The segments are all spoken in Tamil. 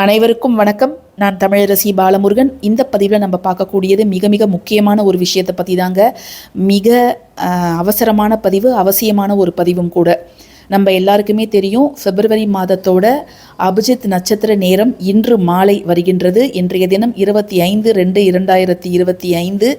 அனைவருக்கும் வணக்கம். நான் தமிழரசி பாலமுருகன். இந்த பதிவில் நம்ம பார்க்கக்கூடியது மிக மிக முக்கியமான ஒரு விஷயத்தை பற்றி தாங்க மிக அவசரமான பதிவு அவசியமான ஒரு பதிவும் கூட. நம்ம எல்லாருக்குமே தெரியும் பிப்ரவரி மாதத்தோட அபிஜித் நட்சத்திர நேரம் இன்று மாலை வருகின்றது. இன்றைய தினம் இருபத்தி ஐந்து ரெண்டு இரண்டாயிரத்தி இருபத்தி ஐந்து.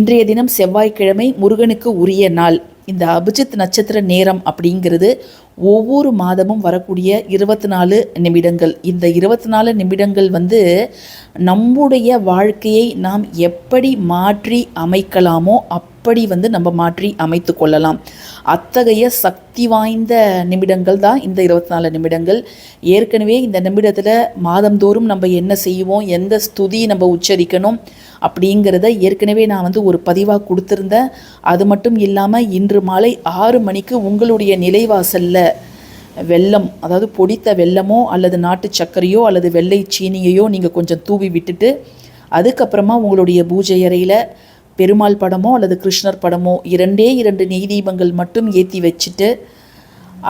இன்றைய தினம் செவ்வாய்க்கிழமை முருகனுக்கு உரிய நாள். இந்த அபிஜித் நட்சத்திர நேரம் அப்படிங்கிறது ஒவ்வொரு மாதமும் வரக்கூடிய இருபத்தி நாலு நிமிடங்கள். இந்த இருபத்தி நாலு நிமிடங்கள் வந்து நம்முடைய வாழ்க்கையை நாம் எப்படி மாற்றி அமைக்கலாமோ அப்படி வந்து நம்ம மாற்றி அமைத்து கொள்ளலாம். அத்தகைய சக்தி வாய்ந்த நிமிடங்கள் தான் இந்த இருபத்தி நாலு நிமிடங்கள். ஏற்கனவே இந்த நிமிடத்தில் மாதந்தோறும் நம்ம என்ன செய்வோம்? எந்த ஸ்துதி நம்ம உச்சரிக்கணும்? அப்படிங்கிறத ஏற்கனவே நான் வந்து ஒரு பதிவாக கொடுத்துருந்தேன் அது மட்டும் இல்லாமல் இன்று மாலை ஆறு மணிக்கு உங்களுடைய நிலைவாசலில் வெல்லம் அதாவது பொடித்த வெல்லமோ அல்லது நாட்டு சர்க்கரையோ அல்லது வெள்ளை சீனியையோ நீங்கள் கொஞ்சம் தூவி விட்டுட்டு அதுக்கப்புறமா உங்களுடைய பூஜை அறையில் பெருமாள் படமோ அல்லது கிருஷ்ணர் படமோ இரண்டே இரண்டு நெய் தீபங்கள் மட்டும் ஏற்றி வச்சுட்டு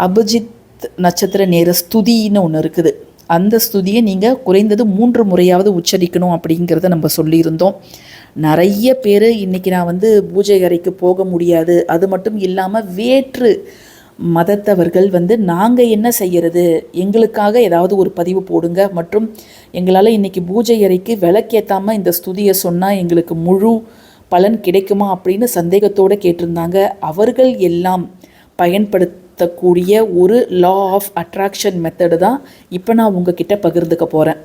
அபிஜித் நட்சத்திர நேர ஸ்துதின்னு ஒன்று இருக்குது. அந்த ஸ்துதியை நீங்கள் குறைந்தது மூன்று முறையாவது உச்சரிக்கணும் அப்படிங்கிறத நம்ம சொல்லியிருந்தோம். நிறைய பேர் இன்றைக்கி நான் வந்து பூஜை அறைக்கு போக முடியாது. அது மட்டும் இல்லாமல் வேற்று மதத்தவர்கள் வந்து நாங்கள் என்ன செய்கிறது எங்களுக்காக ஏதாவது ஒரு பதிவு போடுங்க. மற்றும் எங்களால் இன்றைக்கி பூஜை அறைக்கு விளக்கேற்றாமல் இந்த ஸ்துதியை சொன்னால் எங்களுக்கு முழு பலன் கிடைக்குமா அப்படின்னு சந்தேகத்தோடு கேட்டிருந்தாங்க. அவர்கள் எல்லாம் பயன்படுத்த பயன்படுத்தக்கூடிய ஒரு லா ஆஃப் அட்ராக்ஷன் மெத்தடு தான் இப்போ நான் உங்ககிட்ட பகிர்ந்துக்க போகிறேன்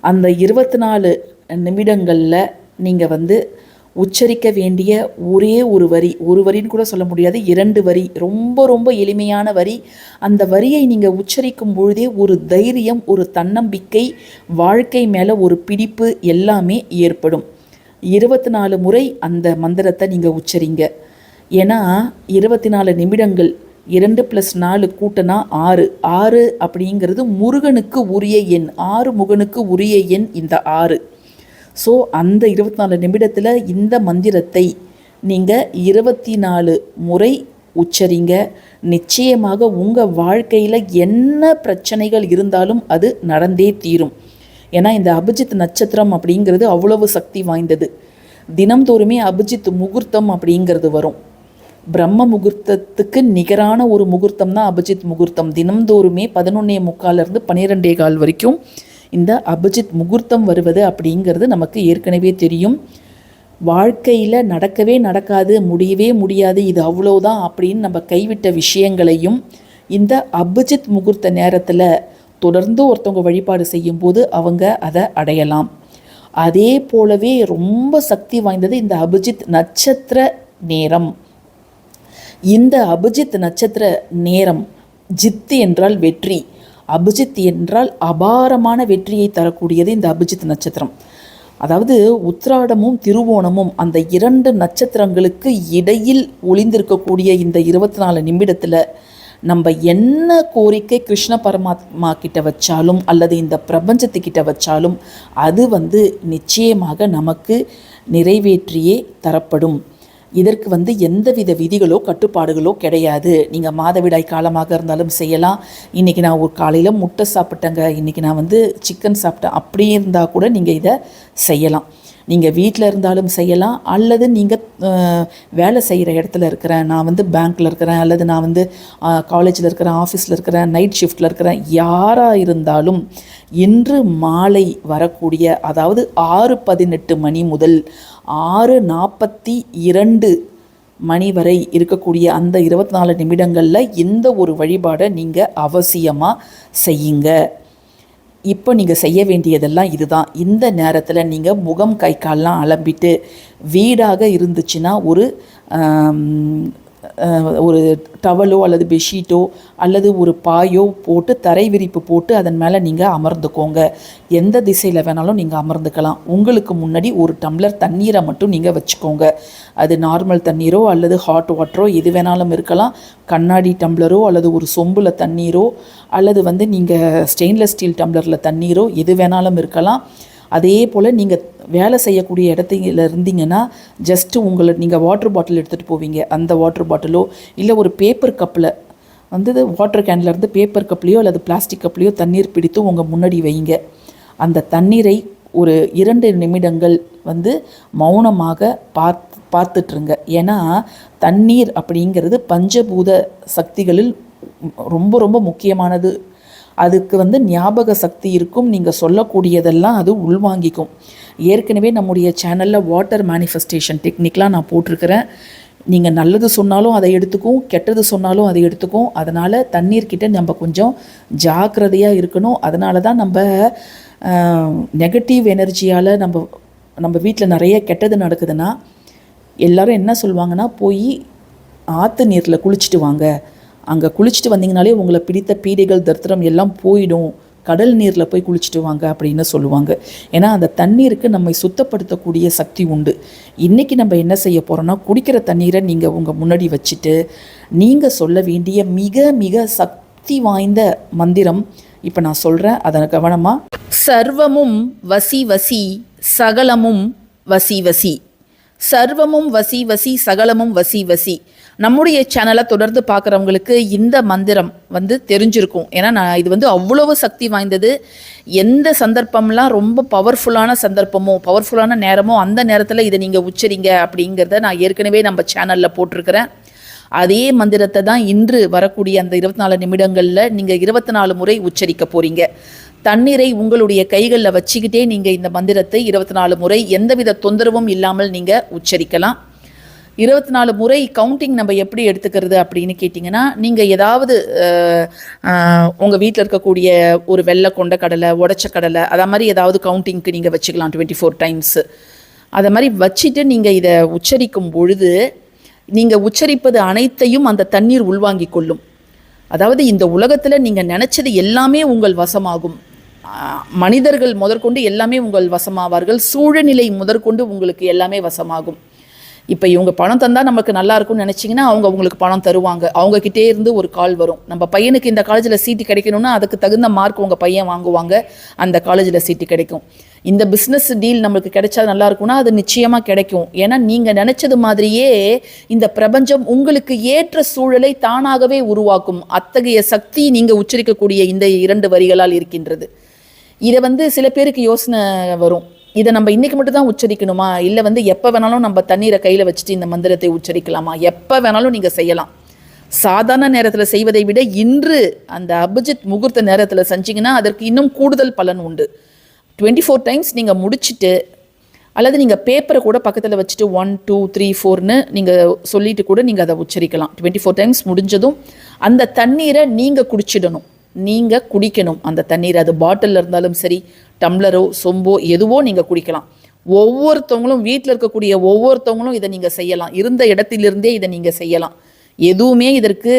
அந்த இருபத்தி நாலு நிமிடங்களில் நீங்கள் வந்து உச்சரிக்க வேண்டிய ஒரே ஒரு வரி ஒரு வரின்னு கூட சொல்ல முடியாது இரண்டு வரி ரொம்ப ரொம்ப எளிமையான வரி. அந்த வரியை நீங்கள் உச்சரிக்கும் பொழுதே ஒரு தைரியம் ஒரு தன்னம்பிக்கை வாழ்க்கை மேலே ஒரு பிடிப்பு எல்லாமே ஏற்படும். இருபத்தி நாலு முறை அந்த மந்திரத்தை நீங்கள் உச்சரிங்க. ஏன்னா இருபத்தி நாலு நிமிடங்கள் இரண்டு ப்ளஸ் நாலு கூட்டனா ஆறு. ஆறு அப்படிங்கிறது முருகனுக்கு உரிய எண். ஆறு முகனுக்கு உரிய எண் இந்த ஆறு. ஸோ அந்த இருபத்தி நாலு நிமிடத்தில் இந்த மந்திரத்தை நீங்கள் இருபத்தி நாலு முறை உச்சரிங்க. நிச்சயமாக உங்கள் வாழ்க்கையில் என்ன பிரச்சனைகள் இருந்தாலும் அது நடந்தே தீரும். ஏன்னா இந்த அபிஜித் நட்சத்திரம் அப்படிங்கிறது அவ்வளவு சக்தி வாய்ந்தது. தினம்தோறுமே அபிஜித் முகூர்த்தம் அப்படிங்கிறது வரும். பிரம்ம முகூர்த்தத்துக்கு நிகரான ஒரு முகூர்த்தம் தான் அபிஜித் முகூர்த்தம். தினம்தோறுமே பதினொன்னே முக்கால்லேருந்து பன்னிரெண்டே கால் வரைக்கும் இந்த அபிஜித் முகூர்த்தம் வருவது அப்படிங்கிறது நமக்கு ஏற்கனவே தெரியும். வாழ்க்கையில் நடக்கவே நடக்காது முடியவே முடியாது இது அவ்வளோதான் அப்படின்னு நம்ம கைவிட்ட விஷயங்களையும் இந்த அபிஜித் முகூர்த்த நேரத்தில் தொடர்ந்து ஒருத்தவங்க வழிபாடு செய்யும்போது அவங்க அதை அடையலாம். அதே போலவே ரொம்ப சக்தி வாய்ந்தது இந்த அபிஜித் நட்சத்திர நேரம். இந்த அபிஜித் நட்சத்திர நேரம் ஜித்து என்றால் வெற்றி. அபிஜித் என்றால் அபாரமான வெற்றியை தரக்கூடியது இந்த அபிஜித் நட்சத்திரம். அதாவது உத்ராடமும் திருவோணமும் அந்த இரண்டு நட்சத்திரங்களுக்கு இடையில் ஒளிந்திருக்கக்கூடிய இந்த இருபத்தி நாலு நிமிடத்தில் நம்ம என்ன கோரிக்கை கிருஷ்ண பரமாத்மா கிட்ட வச்சாலும் அல்லது இந்த பிரபஞ்சத்துக்கிட்ட வச்சாலும் அது வந்து நிச்சயமாக நமக்கு நிறைவேற்றியே தரப்படும். இதற்கு வந்து எந்தவித விதிகளோ கட்டுப்பாடுகளோ கிடையாது. நீங்கள் மாதவிடாய் காலமாக இருந்தாலும் செய்யலாம். இன்றைக்கி நான் ஒரு காலையில் முட்டை சாப்பிட்டேங்க. இன்றைக்கி நான் வந்து சிக்கன் சாப்பிட்டேன். அப்படியே இருந்தால் கூட நீங்கள் இதை செய்யலாம். நீங்கள் வீட்டில் இருந்தாலும் செய்யலாம் அல்லது நீங்கள் வேலை செய்கிற இடத்துல இருக்கிறேன் நான் வந்து பேங்க்கில் இருக்கிறேன் அல்லது நான் வந்து காலேஜில் இருக்கிறேன் ஆஃபீஸில் இருக்கிறேன் நைட் ஷிஃப்ட்டில் இருக்கிறேன் யாராக இருந்தாலும் இன்று மாலை வரக்கூடிய அதாவது ஆறு பதினெட்டு மணி முதல் ஆறு நாற்பத்தி இரண்டு மணி வரை இருக்கக்கூடிய அந்த இருபத்தி நாலு நிமிடங்களில் இந்த ஒரு வழிபாடை நீங்கள் அவசியமாக செய்யுங்க. இப்போ நீங்கள் செய்ய வேண்டியதெல்லாம் இதுதான். இந்த நேரத்தில் நீங்கள் முகம் கை கால்லாம் அலம்பிட்டு வீடாக இருந்துச்சுன்னா ஒரு ஒரு டவலோ அல்லது பெட்ஷீட்டோ அல்லது ஒரு பாயோ போட்டு தரை விரிப்பு போட்டு அதன் மேலே நீங்கள் அமர்ந்துக்கோங்க. எந்த திசையில் வேணாலும் நீங்கள் அமர்ந்துக்கலாம். உங்களுக்கு முன்னாடி ஒரு டம்ளர் தண்ணீரை மட்டும் நீங்கள் வச்சுக்கோங்க. அது நார்மல் தண்ணீரோ அல்லது ஹாட் வாட்டரோ எது வேணாலும் இருக்கலாம். கண்ணாடி டம்ளரோ அல்லது ஒரு சொம்பில் தண்ணீரோ அல்லது வந்து நீங்கள் ஸ்டெயின்லெஸ் ஸ்டீல் டம்ளரில் தண்ணீரோ எது வேணாலும் இருக்கலாம். அதே போல் நீங்கள் வேலை செய்யக்கூடிய இடத்துல இருந்தீங்கன்னா ஜஸ்ட்டு உங்களை நீங்கள் வாட்டர் பாட்டில் எடுத்துகிட்டு போவீங்க. அந்த வாட்டர் பாட்டிலோ இல்லை ஒரு பேப்பர் கப்பில் வந்து வாட்டர் கேன்லேருந்து பேப்பர் கப்லேயோ அல்லது பிளாஸ்டிக் கப்லேயோ தண்ணீர் பிடித்து உங்கள் முன்னாடி வைங்க. அந்த தண்ணீரை ஒரு இரண்டு நிமிடங்கள் வந்து மௌனமாக பார்த்து பார்த்துட்ருங்க ஏன்னா தண்ணீர் அப்படிங்கிறது பஞ்சபூத சக்திகளில் ரொம்ப ரொம்ப முக்கியமானது. அதுக்கு வந்து ஞாபக சக்தி இருக்கும். நீங்கள் சொல்லக்கூடியதெல்லாம் அது உள்வாங்கிக்கும். ஏற்கனவே நம்முடைய சேனலில் வாட்டர் மேனிஃபெஸ்டேஷன் டெக்னிக்லாம் நான் போட்டிருக்கிறேன். நீங்கள் நல்லது சொன்னாலும் அதை எடுத்துக்கும் கெட்டது சொன்னாலும் அதை எடுத்துக்கும் அதனால் தண்ணீர்கிட்ட நம்ம கொஞ்சம் ஜாக்கிரதையாக இருக்கணும். அதனால தான் நம்ம நெகட்டிவ் எனர்ஜியால் நம்ம நம்ம வீட்டில் நிறைய கெட்டது நடக்குதுன்னா எல்லாரும் என்ன சொல்லுவாங்கன்னா போய் ஆற்று நீரில் குளிச்சுட்டு வாங்க. அங்கே குளிச்சுட்டு வந்தீங்கனாலே உங்களை பிடித்த பீடைகள் தரித்திரம் எல்லாம் போயிடும். கடல் நீரில் போய் குளிச்சுட்டு வாங்க அப்படின்னு சொல்லுவாங்க. ஏன்னா அந்த தண்ணீருக்கு நம்மை சுத்தப்படுத்தக்கூடிய சக்தி உண்டு. இன்றைக்கி நம்ம என்ன செய்ய போகிறோம்னா குடிக்கிற தண்ணீரை நீங்கள் உங்கள் முன்னாடி வச்சுட்டு நீங்கள் சொல்ல வேண்டிய மிக மிக சக்தி வாய்ந்த மந்திரம் இப்போ நான் சொல்கிறேன் அதை கவனமாக சர்வமும் வசி வசி சகலமும் வசி வசி. சர்வமும் வசி வசி சகலமும் வசி வசி. நம்முடைய சேனலை தொடர்ந்து பார்க்குறவங்களுக்கு இந்த மந்திரம் வந்து தெரிஞ்சிருக்கும். ஏன்னா நான் இது வந்து அவ்வளவு சக்தி வாய்ந்தது. எந்த சந்தர்ப்பம்லாம் ரொம்ப பவர்ஃபுல்லான சந்தர்ப்பமோ பவர்ஃபுல்லான நேரமோ அந்த நேரத்தில் இதை நீங்கள் உச்சரிங்க அப்படிங்கிறத நான் ஏற்கனவே நம்ம சேனலில் போட்டிருக்கிறேன். அதே மந்திரத்தை தான் இன்று வரக்கூடிய அந்த இருபத்தி நாலு நிமிடங்களில் நீங்கள் இருபத்தி நாலு முறை உச்சரிக்க போகிறீங்க தண்ணீரை உங்களுடைய கைகளில் வச்சுக்கிட்டே நீங்கள் இந்த மந்திரத்தை இருபத்தி நாலு முறை எந்தவித தொந்தரவும் இல்லாமல் நீங்கள் உச்சரிக்கலாம். இருபத்தி நாலு முறை கவுண்டிங் நம்ம எப்படி எடுத்துக்கிறது அப்படின்னு கேட்டிங்கன்னா நீங்கள் ஏதாவது உங்கள் வீட்டில் இருக்கக்கூடிய ஒரு வெள்ளை கொண்ட கடலை உடச்ச கடலை அதை மாதிரி ஏதாவது கவுண்டிங்க்கு நீங்கள் வச்சுக்கலாம் டுவெண்ட்டி ஃபோர் டைம்ஸு அதை மாதிரி வச்சுட்டு நீங்கள் இதை உச்சரிக்கும் பொழுது நீங்கள் உச்சரிப்பது அனைத்தையும் அந்த தண்ணீர் உள்வாங்கி கொள்ளும். அதாவது இந்த உலகத்தில் நீங்கள் நினச்சது எல்லாமே உங்கள் வசமாகும். மனிதர்கள் முதற்கொண்டு எல்லாமே உங்கள் வசமாவார்கள். சூழ்நிலை முதற்கொண்டு உங்களுக்கு எல்லாமே வசமாகும். இப்போ இவங்க பணம் தந்தால் நமக்கு நல்லா இருக்கும்னு நினச்சிங்கன்னா அவங்க உங்களுக்கு பணம் தருவாங்க. அவங்க கிட்டே இருந்து ஒரு கால் வரும். நம்ம பையனுக்கு இந்த காலேஜில் சீட்டு கிடைக்கணும்னா அதுக்கு தகுந்த மார்க் உங்கள் பையன் வாங்குவாங்க. அந்த காலேஜில் சீட்டு கிடைக்கும். இந்த பிஸ்னஸ் டீல் நம்மளுக்கு கிடைச்சா நல்லா இருக்கும்னா அது நிச்சயமாக கிடைக்கும். ஏன்னா நீங்கள் நினச்சது மாதிரியே இந்த பிரபஞ்சம் உங்களுக்கு ஏற்ற சூழலை தானாகவே உருவாக்கும். அத்தகைய சக்தி நீங்கள் உச்சரிக்கக்கூடிய இந்த இரண்டு வரிகளால் இருக்கின்றது. இதை வந்து சில பேருக்கு யோசனை வரும். இதை நம்ம இன்னைக்கு மட்டும் தான் உச்சரிக்கணுமா? இல்லை வந்து எப்போ வேணாலும் நம்ம தண்ணீரை கையில் வச்சுட்டு இந்த மந்திரத்தை உச்சரிக்கலாமா? எப்போ வேணாலும் நீங்கள் செய்யலாம். சாதாரண நேரத்தில் செய்வதை விட இன்று அந்த அபிஜித் முகூர்த்த நேரத்தில் செஞ்சீங்கன்னா அதற்கு இன்னும் கூடுதல் பலன் உண்டு. டுவெண்ட்டி ஃபோர் டைம்ஸ் நீங்கள் முடிச்சுட்டு அல்லது நீங்கள் பேப்பரை கூட பக்கத்தில் வச்சுட்டு ஒன் டூ த்ரீ ஃபோர்னு நீங்கள் சொல்லிட்டு கூட நீங்கள் அதை உச்சரிக்கலாம். டுவெண்ட்டி ஃபோர் டைம்ஸ் முடிஞ்சதும் அந்த தண்ணீரை நீங்கள் குடிச்சிடணும். நீங்கள் குடிக்கணும் அந்த தண்ணீர். அது பாட்டிலில் இருந்தாலும் சரி டம்ளரோ சொம்போ எதுவோ நீங்கள் குடிக்கலாம். ஒவ்வொருத்தவங்களும் வீட்டில் இருக்கக்கூடிய ஒவ்வொருத்தவங்களும் இதை நீங்கள் செய்யலாம். இருந்த இடத்திலிருந்தே இதை நீங்கள் செய்யலாம். எதுவுமே இதற்கு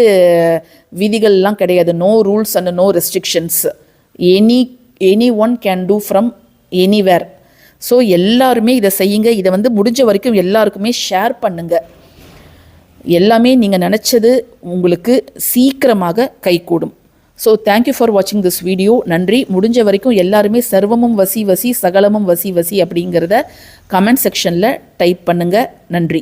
விதிகள்லாம் கிடையாது. No rules and no restrictions any any one can do from anywhere so எல்லாருமே இதை செய்யுங்க. இதை வந்து முடிஞ்ச வரைக்கும் எல்லாருக்குமே ஷேர் பண்ணுங்க. எல்லாமே நீங்கள் நினச்சது உங்களுக்கு சீக்கிரமாக கைகூடும். ஸோ தேங்க்யூ ஃபார் வாட்சிங் திஸ் வீடியோ நன்றி. முடிஞ்ச வரைக்கும் எல்லாருமே சர்வமும் வசி வசி சகலமும் வசி வசி அப்படிங்கிறத கமெண்ட் செக்ஷனில் டைப் பண்ணுங்கள் நன்றி.